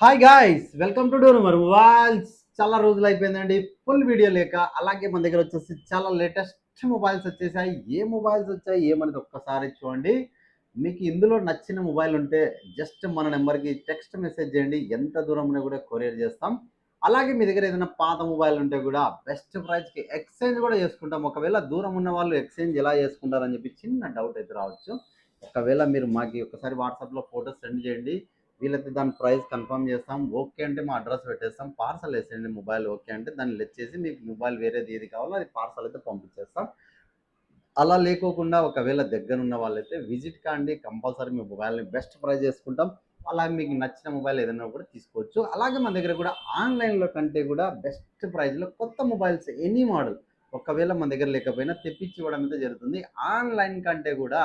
Hi guys welcome to door మరి mobiles చాలా రోజులు అయిపోయిందండి. ఫుల్ వీడియో లేక అలాగే మన దగ్గర వచ్చేసి చాలా లేటెస్ట్ మొబైల్స్ వచ్చేసాయి. ఏ మొబైల్స్ వచ్చాయి ఏమనేది ఒక్కసారి చూడండి. మీకు ఇందులో నచ్చిన మొబైల్ ఉంటే జస్ట్ మన నెంబర్కి టెక్స్ట్ మెసేజ్ చేయండి. ఎంత దూరం కూడా కొరియర్ చేస్తాం. అలాగే మీ దగ్గర ఏదైనా పాత మొబైల్ ఉంటే కూడా బెస్ట్ ప్రైస్కి ఎక్స్చేంజ్ కూడా చేసుకుంటాం. ఒకవేళ దూరం ఉన్న వాళ్ళు ఎక్స్చేంజ్ ఎలా చేసుకుంటారని చెప్పి చిన్న డౌట్ అయితే రావచ్చు. ఒకవేళ మీరు మాకు ఒకసారి వాట్సాప్లో ఫోటోస్ సెండ్ చేయండి. వీలైతే దాని ప్రైస్ కన్ఫర్మ్ చేస్తాం. ఓకే అంటే మా అడ్రస్ పెట్టేస్తాం. పార్సల్ వేసేయండి మొబైల్ ఓకే అంటే దాన్ని లెచ్చేసి మీకు మొబైల్ వేరేది ఏది కావాలో అది పార్సల్ అయితే పంపించేస్తాం. అలా లేకోకుండా ఒకవేళ దగ్గర ఉన్న వాళ్ళైతే విజిట్ కాండి. కంపల్సరీ మీ మొబైల్ని బెస్ట్ ప్రైస్ చేసుకుంటాం. అలాగే మీకు నచ్చిన మొబైల్ ఏదైనా కూడా తీసుకోవచ్చు. అలాగే మన దగ్గర కూడా ఆన్లైన్లో కంటే కూడా బెస్ట్ ప్రైస్లో కొత్త మొబైల్స్ ఎనీ మోడల్ ఒకవేళ మన దగ్గర లేకపోయినా తెప్పించి ఇవ్వడం అయితే జరుగుతుంది. ఆన్లైన్ కంటే కూడా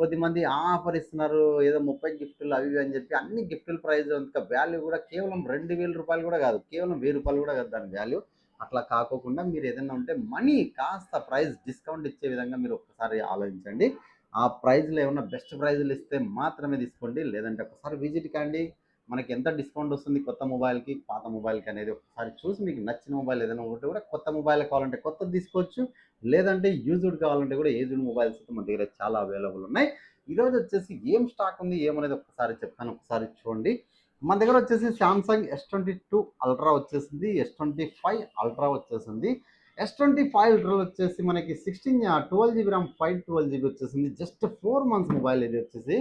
కొద్దిమంది ఆఫర్ ఇస్తున్నారు ఏదో ముప్పై గిఫ్టులు అవి అని చెప్పి అన్ని గిఫ్టుల ప్రైస్ ఇంకా వాల్యూ కూడా కేవలం రెండు వేల రూపాయలు కూడా కాదు కేవలం వెయ్యి రూపాయలు కూడా కాదు దాని వాల్యూ. అట్లా కాకోకుండా మీరు ఏదైనా ఉంటే మనీ కాస్త ప్రైస్ డిస్కౌంట్ ఇచ్చే విధంగా మీరు ఒకసారి ఆలోచించండి. ఆ ప్రైజ్లో ఏమన్నా బెస్ట్ ప్రైజ్లు ఇస్తే మాత్రమే తీసుకోండి లేదంటే ఒకసారి విజిట్ కండి. మనకి ఎంత డిస్కౌంట్ వస్తుంది కొత్త మొబైల్కి పాత మొబైల్కి అనేది ఒకసారి చూసి మీకు నచ్చిన మొబైల్ ఏదైనా ఉంటే కూడా కొత్త మొబైల్ కావాలంటే కొత్తది తీసుకోవచ్చు. లేదంటే యూజ్డ్ కావాలంటే కూడా ఏజ్డ్ మొబైల్స్ అయితే మన దగ్గర చాలా అవైలబుల్ ఉన్నాయి. ఈరోజు వచ్చేసి ఏం స్టాక్ ఉంది ఏమనేది ఒకసారి చెప్తాను ఒకసారి చూడండి. మన దగ్గర వచ్చేసి Samsung S twenty two ultra వచ్చేసింది ఎస్ ట్వంటీ ఫైవ్ అల్ట్రా వచ్చేసింది. ఎస్ ట్వంటీ ఫైవ్ అల్ట్రా వచ్చేసి మనకి sixteen twelve GB RAM five twelve GB వచ్చేసింది. జస్ట్ ఫోర్ మంత్స్ మొబైల్ ఇది వచ్చేసి.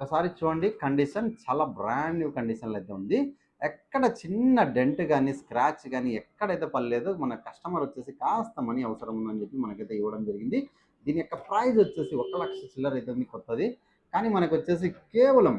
ఒకసారి చూడండి కండిషన్ చాలా బ్రాండ్ న్యూ కండిషన్లో అయితే ఉంది. ఎక్కడ చిన్న డెంట్ కానీ స్క్రాచ్ కానీ ఎక్కడైతే పర్లేదు మన కస్టమర్ వచ్చేసి కాస్త మనీ అవసరం ఉందని చెప్పి మనకైతే ఇవ్వడం జరిగింది. దీని యొక్క ప్రైజ్ వచ్చేసి ఒక లక్ష చిల్లర అయితే ఉంది కొత్తది. కానీ మనకు వచ్చేసి కేవలం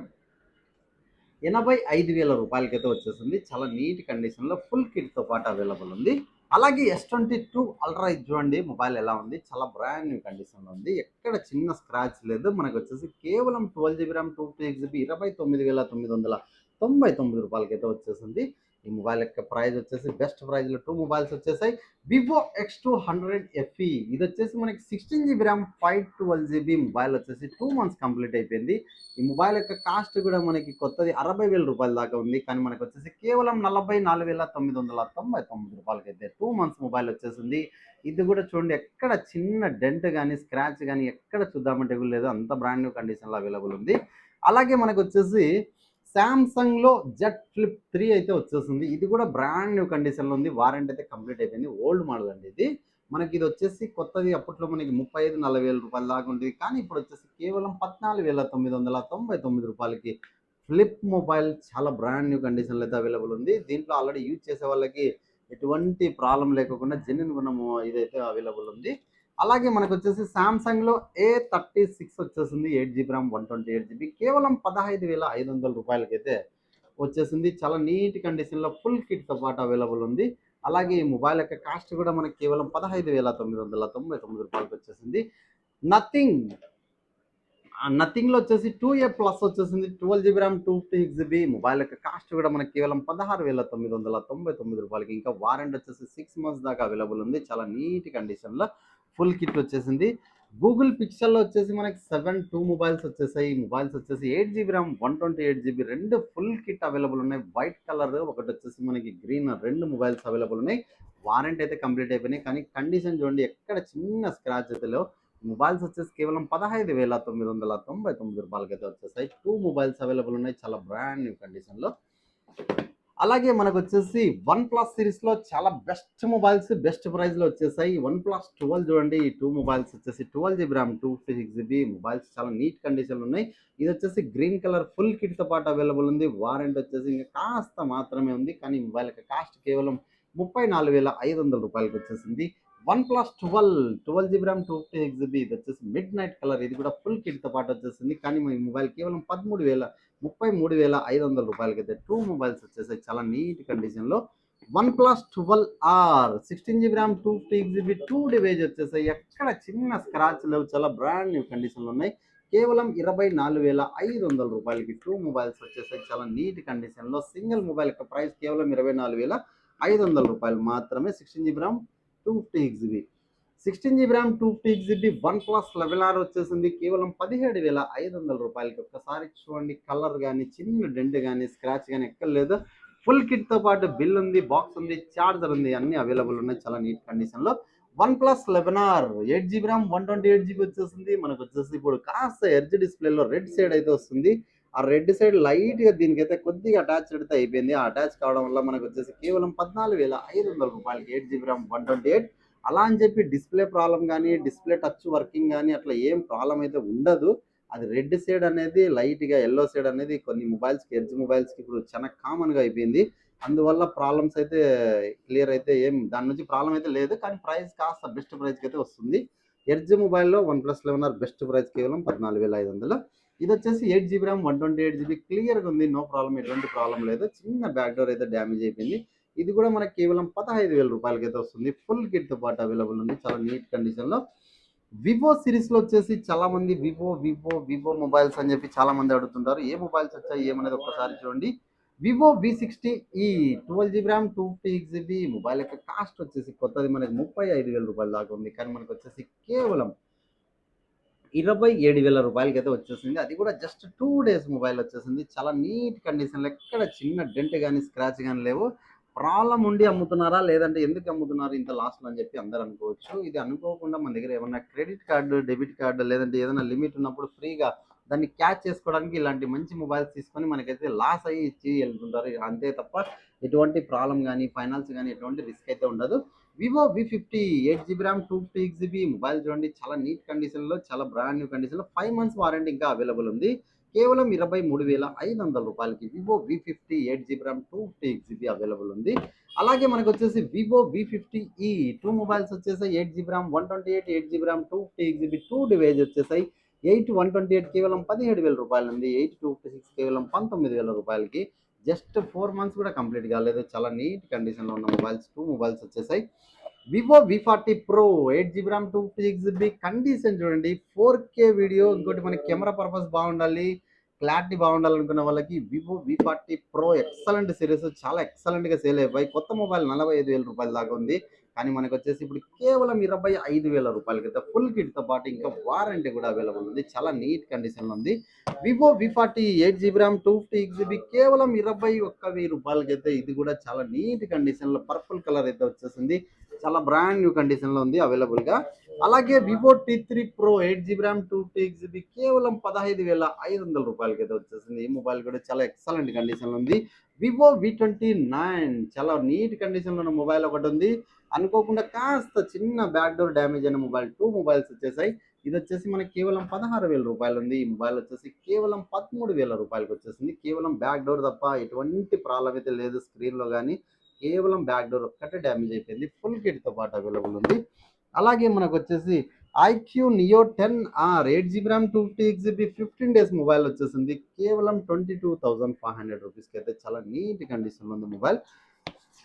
ఎనభై ఐదు వేల రూపాయలకైతే వచ్చేసింది. చాలా నీట్ కండిషన్లో ఫుల్ కిట్తో పాటు అవైలబుల్ ఉంది. అలాగే ఎస్ ట్వంటీ టూ అల్ట్రా ఇది చూడండి మొబైల్ ఎలా ఉంది? చాలా బ్రాండ్ న్యూ కండిషన్లో ఉంది. ఎక్కడ చిన్న స్క్రాచ్ లేదు. మనకు వచ్చేసి కేవలం twelve GB RAM two six GB ఇరవై తొమ్మిది వేల తొమ్మిది వందల తొంభై తొమ్మిది రూపాయలకైతే వచ్చేసింది. ఈ మొబైల్ యొక్క ప్రైస్ వచ్చేసి బెస్ట్ ప్రైజ్లో టూ మొబైల్స్ వచ్చేసాయి. Vivo X two hundred FE ఇది వచ్చేసి మనకి sixteen GB RAM five twelve GB mobile వచ్చేసి టూ మంత్స్ కంప్లీట్ అయిపోయింది. ఈ మొబైల్ యొక్క కాస్ట్ కూడా మనకి కొత్తది అరవై వేల రూపాయల దాకా ఉంది. కానీ మనకు వచ్చేసి కేవలం నలభై నాలుగు వేల తొమ్మిది వందల తొంభై తొమ్మిది రూపాయలకి అయితే టూ మంత్స్ మొబైల్ వచ్చేసింది. ఇది కూడా చూడండి ఎక్కడ చిన్న డెంట్ కానీ స్క్రాచ్ కానీ ఎక్కడ చూద్దామంటే లేదు. అంత బ్రాండ్ న్యూ కండిషన్లో అవైలబుల్ ఉంది. అలాగే మనకు వచ్చేసి శాంసంగ్లో జెట్ ఫ్లిప్ త్రీ అయితే వచ్చేసింది. ఇది కూడా బ్రాండ్ న్యూ కండిషన్లో ఉంది. వారంటీ అయితే కంప్లీట్ అయిపోయింది. ఓల్డ్ మోడల్ అండి ఇది. మనకి ఇది వచ్చేసి కొత్తది అప్పట్లో మనకి ముప్పై ఐదు నలభై వేల రూపాయల దాకా ఉండేది. కానీ ఇప్పుడు వచ్చేసి కేవలం పద్నాలుగు వేల తొమ్మిది వందల తొంభై తొమ్మిది రూపాయలకి ఫ్లిప్ మొబైల్ చాలా బ్రాండ్ న్యూ కండిషన్లో అయితే అవైలబుల్ ఉంది. దీంట్లో ఆల్రెడీ యూజ్ చేసే వాళ్ళకి ఎటువంటి ప్రాబ్లం లేకుండా జెన్యున్ గుణము ఇదైతే అవైలబుల్ ఉంది. అలాగే మనకు వచ్చేసి సామ్సంగ్లో ఏ థర్టీ సిక్స్ వచ్చేసింది eight GB RAM one twenty eight GB కేవలం పదహైదు వేల ఐదు వందల రూపాయలకైతే వచ్చేసింది. చాలా నీట్ కండిషన్లో ఫుల్ కిట్తో పాటు అవైలబుల్ ఉంది. అలాగే ఈ మొబైల్ యొక్క కాస్ట్ కూడా మనకి కేవలం పదహైదు వేల తొమ్మిది వందల తొంభై తొమ్మిది రూపాయలకి వచ్చేసింది. నథింగ్ నథింగ్లో వచ్చేసి టూ ఏ ప్లస్ వచ్చేసింది. Twelve GB RAM two fifty six GB mobile యొక్క కాస్ట్ కూడా మనకి కేవలం పదహారు వేల తొమ్మిది వందల తొంభై తొమ్మిది రూపాయలకి. ఇంకా వారంటీ వచ్చేసి సిక్స్ మంత్స్ దాకా అవైలబుల్ ఉంది. చాలా నీట్ కండిషన్లో ఫుల్ కిట్ వచ్చేసింది. గూగుల్ పిక్చర్లో వచ్చేసి మనకి సెవెన్ టూ మొబైల్స్ వచ్చేసాయి. మొబైల్స్ వచ్చేసి eight GB RAM one twenty eight GB రెండు ఫుల్ కిట్ అవైలబుల్ ఉన్నాయి. వైట్ కలర్ ఒకటి వచ్చేసి మనకి గ్రీన్ రెండు మొబైల్స్ అవైలబుల్ ఉన్నాయి. వారంటీ అయితే కంప్లీట్ అయిపోయినాయి. కానీ కండిషన్ చూడండి ఎక్కడ చిన్న స్క్రాచ్ అయితే మొబైల్స్ వచ్చేసి కేవలం పదహైదు వేల తొమ్మిది వందల తొంభై తొమ్మిది రూపాయలకి అయితే వచ్చేసాయి. టూ మొబైల్స్ అవైలబుల్ ఉన్నాయి. చాలా బ్రాండ్ న్యూ కండిషన్లో. అలాగే మనకు వచ్చేసి వన్ ప్లస్ సిరీస్లో చాలా బెస్ట్ మొబైల్స్ బెస్ట్ ప్రైస్లో వచ్చేసాయి. వన్ ప్లస్ ట్వెల్వ్ చూడండి ఈ టూ మొబైల్స్ వచ్చేసి twelve GB RAM two fifty six GB mobiles చాలా నీట్ కండిషన్లో ఉన్నాయి. ఇది వచ్చేసి గ్రీన్ కలర్ ఫుల్ కిట్తో పాటు అవైలబుల్ ఉంది. వారంటీ వచ్చేసి ఇంకా కాస్త మాత్రమే ఉంది. కానీ మొబైల్ యొక్క కాస్ట్ కేవలం ముప్పై నాలుగు వేల ఐదు వందల రూపాయలకి వచ్చేసింది. OnePlus twelve twelve GB RAM two fifty six GB ఇది వచ్చేసి మిడ్ నైట్ కలర్. ఇది కూడా ఫుల్ కిట్తో పాటు వచ్చేసింది. కానీ మీ మొబైల్ కేవలం పదమూడు వేల ముప్పై మూడు వేల ఐదు వందల రూపాయలకి అయితే టూ మొబైల్స్ వచ్చేసాయి చాలా నీట్ కండిషన్లో OnePlus twelve R sixteen GB RAM two fifty GB two device వచ్చేసాయి. ఎక్కడ చిన్న స్క్రాచ్ లేవు చాలా బ్రాండ్ న్యూ కండిషన్లో ఉన్నాయి. కేవలం ఇరవై నాలుగు వేల ఐదు వందల రూపాయలకి టూ మొబైల్స్ వచ్చేసాయి. చాలా నీట్ కండిషన్లో సింగిల్ మొబైల్ యొక్క ప్రైస్ కేవలం ఇరవై నాలుగు వేల ఐదు వందల రూపాయలు మాత్రమే. Sixteen GB RAM two fifty six GB sixteen GB RAM two fifty GB OnePlus eleven R వచ్చేసింది. కేవలం పదిహేడు వేల ఐదు వందల రూపాయలకి ఒక్కసారి చూడండి. కలర్ కానీ చిన్న డెంట్ కానీ స్క్రాచ్ కానీ ఎక్కడ లేదు. ఫుల్ కిట్తో పాటు బిల్ ఉంది బాక్స్ ఉంది చార్జర్ ఉంది అన్ని అవైలబుల్ ఉన్నాయి. చాలా నీట్ కండిషన్లో. OnePlus eleven R eight GB RAM one twenty eight GB వచ్చేసింది. మనకు వచ్చేసి ఇప్పుడు కాస్త ఎర్జ్ డిస్ప్లేలో రెడ్ సైడ్ అయితే వస్తుంది. ఆ రెడ్ సైడ్ లైట్గా దీనికైతే కొద్దిగా అటాచ్ అయితే అయిపోయింది. ఆ అటాచ్ కావడం వల్ల మనకు వచ్చేసి కేవలం పద్నాలుగు వేల ఐదు వందల రూపాయలకి eight GB RAM one twenty eight అలా అని చెప్పి డిస్ప్లే ప్రాబ్లం కానీ డిస్ప్లే టచ్ వర్కింగ్ కానీ అట్లా ఏం ప్రాబ్లం అయితే ఉండదు. అది రెడ్ సైడ్ అనేది లైట్గా ఎల్లో సైడ్ అనేది కొన్ని మొబైల్స్కి ఎడ్జ్ మొబైల్స్కి ఇప్పుడు చాలా కామన్గా అయిపోయింది. అందువల్ల ప్రాబ్లమ్స్ అయితే క్లియర్ అయితే ఏం దాని నుంచి ప్రాబ్లం అయితే లేదు. కానీ ప్రైస్ కాస్త బెస్ట్ ప్రైస్కి అయితే వస్తుంది. ఎడ్జ్ మొబైల్లో OnePlus eleven R best price కేవలం పద్నాలుగు వేల ఐదు వందలు. ఇది వచ్చేసి eight GB RAM one twenty eight GB క్లియర్గా ఉంది. నో ప్రాబ్లం ఎటువంటి ప్రాబ్లం లేదు. చిన్న బ్యాక్ డోర్ అయితే డ్యామేజ్ అయిపోయింది. ఇది కూడా మనకి కేవలం పదహైదు వేల రూపాయలకైతే వస్తుంది. ఫుల్ కిట్తో పాటు అవైలబుల్ ఉంది. చాలా నీట్ కండిషన్లో వివో సిరీస్లో వచ్చేసి చాలామంది వివో వివో వివో మొబైల్స్ అని చెప్పి చాలా మంది అడుగుతుంటారు. ఏ మొబైల్స్ వచ్చాయి? ఏమనేది ఒక్కసారి చూడండి. Vivo V sixty E twelve GB RAM two fifty GB mobile యొక్క కాస్ట్ వచ్చేసి కొత్తది. మనకి ముప్పై ఐదు వేల రూపాయల దాకా ఉంది. కానీ మనకు వచ్చేసి కేవలం ఇరవై ఏడు వేల రూపాయలకి అయితే వచ్చేసింది. అది కూడా జస్ట్ టూ డేస్ మొబైల్ వచ్చేసింది. చాలా నీట్ కండిషన్లో ఎక్కడ చిన్న డెంట్ కానీ స్క్రాచ్ కానీ లేవు. ప్రాబ్లం ఉండి అమ్ముతున్నారా? లేదంటే ఎందుకు అమ్ముతున్నారు? ఇంత లాస్ట్లో అని చెప్పి అందరు అనుకోవచ్చు. ఇది అనుకోకుండా మన దగ్గర ఏమన్నా క్రెడిట్ కార్డు డెబిట్ కార్డు లేదంటే ఏదైనా లిమిట్ ఉన్నప్పుడు ఫ్రీగా దాన్ని క్యాచ్ చేసుకోవడానికి ఇలాంటి మంచి మొబైల్స్ తీసుకొని మనకైతే లాస్ అయ్యి ఇచ్చి వెళ్తుంటారు. అంతే తప్ప ఎటువంటి ప్రాబ్లం కానీ ఫైనాన్స్ కానీ ఎటువంటి రిస్క్ అయితే ఉండదు. Vivo V fifty eight GB RAM two fifty GB mobile చూడండి. చాలా నీట్ కండిషన్లో చాలా బ్రాండ్ న్యూ కండిషన్లో ఫైవ్ మంత్స్ వారంటీ ఇంకా అవైలబుల్ ఉంది. కేవలం ఇరవై మూడు వేల ఐదు వందల రూపాయలకి Vivo V fifty eight GB RAM two fifty GB available ఉంది. అలాగే మనకు వచ్చేసి Vivo V fifty E two mobiles వచ్చేసి eight GB RAM one twenty eight eight GB RAM two fifty GB two device వచ్చేసాయి. ఎయిట్ వన్ ట్వంటీ ఎయిట్ కేవలం పదిహేడు వేల రూపాయలు ఉంది ఎయిట్ టూ ఫిఫ్టీ సిక్స్ కేవలం పంతొమ్మిది వేల రూపాయలకి. జస్ట్ ఫోర్ మంత్స్ కూడా కంప్లీట్ కాలేదు. చాలా నీట్ కండిషన్లో ఉన్న మొబైల్స్ టూ మొబైల్స్ వచ్చేసాయి. Vivo V forty pro eight GB RAM two fifty six GB condition చూడండి. ఫోర్ కే వీడియో ఇంకోటి మనకి కెమెరా పర్పస్ బాగుండాలి. క్లారిటీ బాగుండాలనుకున్న వాళ్ళకి Vivo V forty pro excellent series చాలా ఎక్సలెంట్గా సేల్ అయిపోయి కొత్త మొబైల్ నలభై ఐదు వేల రూపాయల దాకా ఉంది. కానీ మనకు వచ్చేసి ఇప్పుడు కేవలం ఇరవై ఐదు వేల రూపాయలకి అయితే ఫుల్ కిట్తో పాటు ఇంకా వారంటీ కూడా అవైలబుల్ ఉంది. చాలా నీట్ కండిషన్లో ఉంది. Vivo V forty eight GB RAM two fifty GB కేవలం ఇరవై ఒక్క వెయ్యి రూపాయలకి అయితే ఇది కూడా చాలా నీట్ కండిషన్లో పర్పుల్ కలర్ అయితే వచ్చేసింది. చాలా బ్రాండ్ న్యూ కండిషన్లో ఉంది అవైలబుల్గా అలాగే Vivo T three pro eight GB RAM two fifty GB కేవలం పదహైదు వేల ఐదు వందల రూపాయలకి అయితే వచ్చేసింది. ఈ మొబైల్ కూడా చాలా ఎక్సలెంట్ కండిషన్లో ఉంది. వివో వి ట్వంటీ నైన్ చాలా నీట్ కండిషన్లో ఉన్న మొబైల్ ఒకటి ఉంది. అనుకోకుండా కాస్త చిన్న బ్యాక్ డోర్ డ్యామేజ్ అయిన మొబైల్ టూ మొబైల్స్ వచ్చేసాయి. ఇది వచ్చేసి మనకి కేవలం పదహారు వేల రూపాయలు ఉంది. ఈ మొబైల్ వచ్చేసి కేవలం పదమూడు వేల రూపాయలకి వచ్చేసింది. కేవలం బ్యాక్ డోర్ తప్ప ఎటువంటి ప్రాబ్లం అయితే లేదు స్క్రీన్లో కానీ కేవలం బ్యాక్ డోర్ ఒక్కటే డ్యామేజ్ అయిపోయింది. ఫుల్ కిట్తో పాటు అవైలబుల్ ఉంది. అలాగే మనకు వచ్చేసి iQOO Neo ten R eight GB RAM two fifty GB fifteen days mobile వచ్చేసింది. కేవలం twenty two thousand five hundred రూపీస్కి అయితే చాలా నీట్ కండిషన్లో ఉంది mobile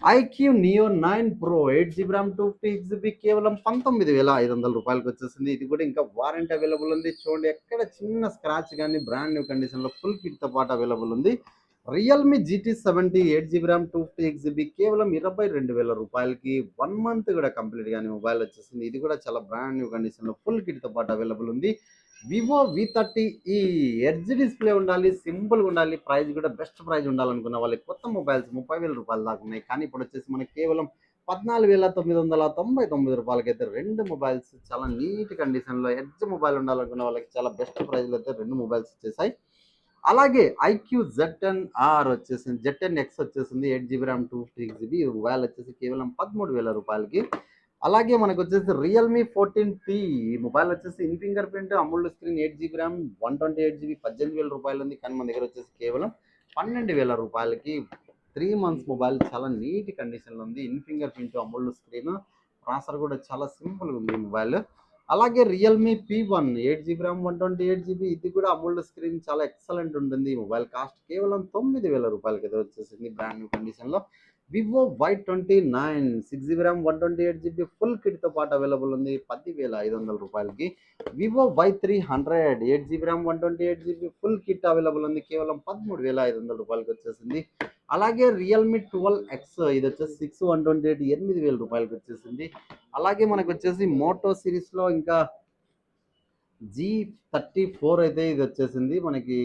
iQOO Neo nine pro eight GB RAM two fifty GB కేవలం పంతొమ్మిది వేల ఐదు వందల రూపాయలకి వచ్చేసింది. ఇది కూడా ఇంకా వారంటీ అవైలబుల్ ఉంది. చూడండి ఎక్కడ చిన్న స్క్రాచ్ కానీ బ్రాండ్ న్యూ కండిషన్లో ఫుల్ కిట్తో పాటు అవైలబుల్ ఉంది. Realme GT seventy eight GB RAM two fifty GB కేవలం ఇరవై రెండు వేల రూపాయలకి వన్ మంత్ కూడా కంప్లీట్ కానీ మొబైల్ వచ్చేసింది. ఇది కూడా చాలా బ్రాండ్ న్యూ కండిషన్లో ఫుల్ కిట్తో పాటు అవైలబుల్ ఉంది. Vivo V thirty E edge display ఉండాలి సింపుల్గా ఉండాలి ప్రైస్ కూడా బెస్ట్ ప్రైస్ ఉండాలనుకున్న వాళ్ళకి కొత్త మొబైల్స్ ముప్పై వేల రూపాయల దాకా ఉన్నాయి. కానీ ఇప్పుడు వచ్చేసి మనకి కేవలం పద్నాలుగు వేల తొమ్మిది వందల తొంభై తొమ్మిది రూపాయలకి అయితే రెండు మొబైల్స్ చాలా నీట్ కండిషన్లో ఎడ్జ్ మొబైల్ ఉండాలనుకున్న వాళ్ళకి చాలా బెస్ట్ ప్రైజ్లు అయితే రెండు మొబైల్స్ వచ్చేసాయి. అలాగే ఐక్యూ జెడ్ ఎన్ ఆర్ వచ్చేసింది జెడ్ ఎన్ ఎక్స్ వచ్చేసింది eight GB RAM two fifty GB mobile వచ్చేసి కేవలం పదమూడు వేల రూపాయలకి. అలాగే మనకు వచ్చేసి రియల్మీ ఫోర్టీన్ టీ మొబైల్ వచ్చేసి in fingerprint AMOLED screen eight GB RAM one twenty eight GB పద్దెనిమిది వేల రూపాయలు ఉంది. కానీ మన దగ్గర వచ్చేసి కేవలం పన్నెండు వేల రూపాయలకి. త్రీ మంత్స్ మొబైల్ చాలా నీట్ కండిషన్లో ఉంది. In fingerprint AMOLED screen processor కూడా చాలా సింపుల్గా ఉంది మొబైల్ అలాగే Realme P one eight GB RAM one twenty eight GB ఇది కూడా అమూల్డ్ స్క్రీన్ చాలా ఎక్సలెంట్ ఉంటుంది. ఈ మొబైల్ కాస్ట్ కేవలం తొమ్మిది వేల రూపాయలకి అయితే వచ్చేసింది బ్రాండ్ న్యూ కండిషన్లో Vivo Y twenty nine six GB RAM one twenty eight GB full కిట్తో పాటు అవైలబుల్ ఉంది. పది వేల ఐదు వందల రూపాయలకి. Vivo Y three hundred eight GB RAM one twenty eight GB full kit available ఉంది. కేవలం పదమూడు వేల ఐదు వందల రూపాయలకి వచ్చేసింది. అలాగే రియల్మీ ట్వెల్వ్ ఎక్స్ ఇది వచ్చేసి సిక్స్ వన్ ట్వంటీ ఎయిట్ ఎనిమిది వేల రూపాయలకి వచ్చేసింది. అలాగే మనకు వచ్చేసి మోటో సిరీస్లో ఇంకా జీ థర్టీ ఫోర్ అయితే ఇది వచ్చేసింది. మనకి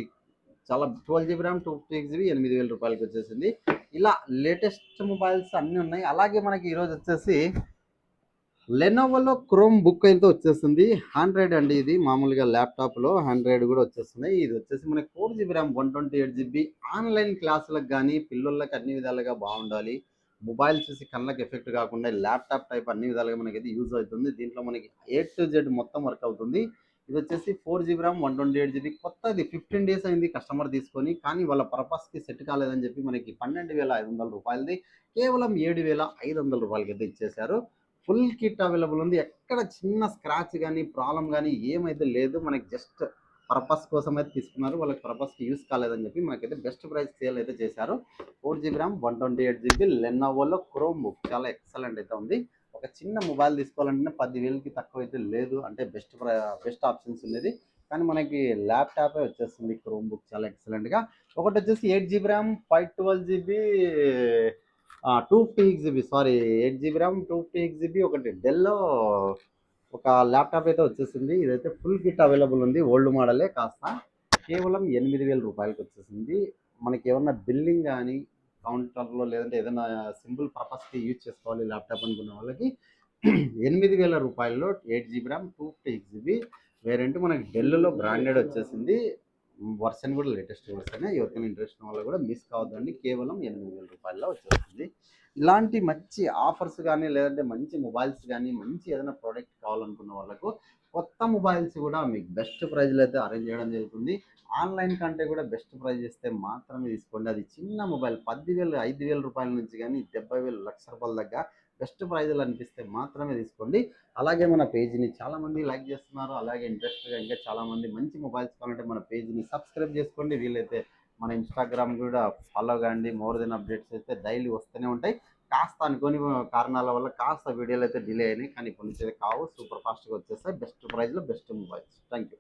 చాలా twelve GB RAM two fifty GB ఎనిమిది వేల రూపాయలకి వచ్చేసింది. ఇలా లేటెస్ట్ మొబైల్స్ అన్నీ ఉన్నాయి. అలాగే మనకి ఈరోజు వచ్చేసి లెనోవోలో క్రోమ్ బుక్ అయితే వచ్చేస్తుంది హండ్రెడ్ అండి ఇది. మామూలుగా ల్యాప్టాప్లో హండ్రెడ్ కూడా వచ్చేస్తున్నాయి. ఇది వచ్చేసి మనకి four GB RAM one twenty eight GB. Online క్లాసులకు కానీ పిల్లలకి అన్ని విధాలుగా బాగుండాలి. మొబైల్ చూసి కళ్ళకి ఎఫెక్ట్ కాకుండా ల్యాప్టాప్ టైప్ అన్ని విధాలుగా మనకైతే యూజ్ అవుతుంది. దీంట్లో మనకి ఏ టు జెడ్ మొత్తం వర్క్ అవుతుంది. ఇది వచ్చేసి four GB RAM one twenty eight GB. కొత్తది. ఫిఫ్టీన్ డేస్ అయింది కస్టమర్ తీసుకొని కానీ వాళ్ళ పర్పస్కి సెట్ కాలేదని చెప్పి మనకి పన్నెండు వేల ఐదు వందల రూపాయలది. కేవలం ఏడు వేల ఐదు వందల రూపాయలకి అయితే ఇచ్చేశారు. ఫుల్ కిట్ అవైలబుల్ ఉంది. ఎక్కడ చిన్న స్క్రాచ్ కానీ ప్రాబ్లం కానీ ఏమైతే లేదు మనకి జస్ట్ పర్పస్ కోసం అయితే తీసుకున్నారు. వాళ్ళకి పర్పస్కి యూస్ కాలేదని చెప్పి మనకైతే బెస్ట్ ప్రైస్ సేల్ అయితే చేశారు. Four GB RAM one twenty eight GB లెన్నోవోలో Chromebook. చాలా ఎక్సలెంట్ అయితే ఉంది. ఒక చిన్న మొబైల్ తీసుకోవాలంటే పదివేలకి తక్కువ అయితే లేదు. అంటే బెస్ట్ బెస్ట్ ఆప్షన్స్ ఉండేది. కానీ మనకి ల్యాప్టాపే వచ్చేస్తుంది క్రోమ్ బుక్ చాలా ఎక్సలెంట్గా ఒకటి వచ్చేసి eight GB RAM five twelve GB two fifty GB sorry eight GB RAM two fifty GB ఒకటి డెల్లో ఒక ల్యాప్టాప్ అయితే వచ్చేసింది. ఇదైతే ఫుల్ కిట్ అవైలబుల్ ఉంది. ఓల్డ్ మోడలే కాస్త కేవలం ఎనిమిది వేల రూపాయలకి వచ్చేసింది. మనకి ఏమన్నా బిల్లింగ్ కానీ కౌంటర్లో లేదంటే ఏదైనా సింపుల్ పర్పస్కి యూజ్ చేసుకోవాలి ల్యాప్టాప్ అనుకున్న వాళ్ళకి ఎనిమిది వేల రూపాయల్లో eight GB RAM two fifty GB వేరేంటి మనకి డెల్లో బ్రాండెడ్ వచ్చేసింది. వర్షన్ కూడా లేటెస్ట్ వర్షన్. ఎవరికైనా ఇంట్రెస్ట్ ఉన్న వాళ్ళు కూడా మిస్ కావద్దండి. కేవలం ఎనిమిది వేల రూపాయల్లో వచ్చేస్తుంది. ఇలాంటి మంచి ఆఫర్స్ కానీ లేదంటే మంచి మొబైల్స్ కానీ మంచి ఏదైనా ప్రోడక్ట్ కావాలనుకున్న వాళ్ళకు కొత్త మొబైల్స్ కూడా మీకు బెస్ట్ ప్రైజ్లో అయితే అరేంజ్ చేయడం జరుగుతుంది. ఆన్లైన్ కంటే కూడా బెస్ట్ ప్రైజ్ ఇస్తే మాత్రమే తీసుకోండి. అది చిన్న మొబైల్ పదివేలు ఐదు వేల రూపాయల నుంచి కానీ డెబ్బై వేలు లక్ష రూపాయల దగ్గర బెస్ట్ ప్రైజ్లు అనిపిస్తే మాత్రమే తీసుకోండి. అలాగే మన పేజీని చాలామంది లైక్ చేస్తున్నారు. అలాగే ఇంట్రెస్ట్గా ఇంకా చాలామంది మంచి మొబైల్స్ కావాలంటే మన పేజీని సబ్స్క్రైబ్ చేసుకోండి. వీలైతే మన ఇన్స్టాగ్రామ్ కూడా ఫాలో కాండి. మోర్ దెన్ అప్డేట్స్ అయితే డైలీ వస్తూనే ఉంటాయి. కాస్త అనుకోని కారణాల వల్ల కాస్త వీడియోలు అయితే డిలే అయినాయి. కానీ కొన్ని కావు. సూపర్ ఫాస్ట్గా వచ్చేస్తాయి. బెస్ట్ ప్రైజ్లో బెస్ట్ మొబైల్స్. Thank you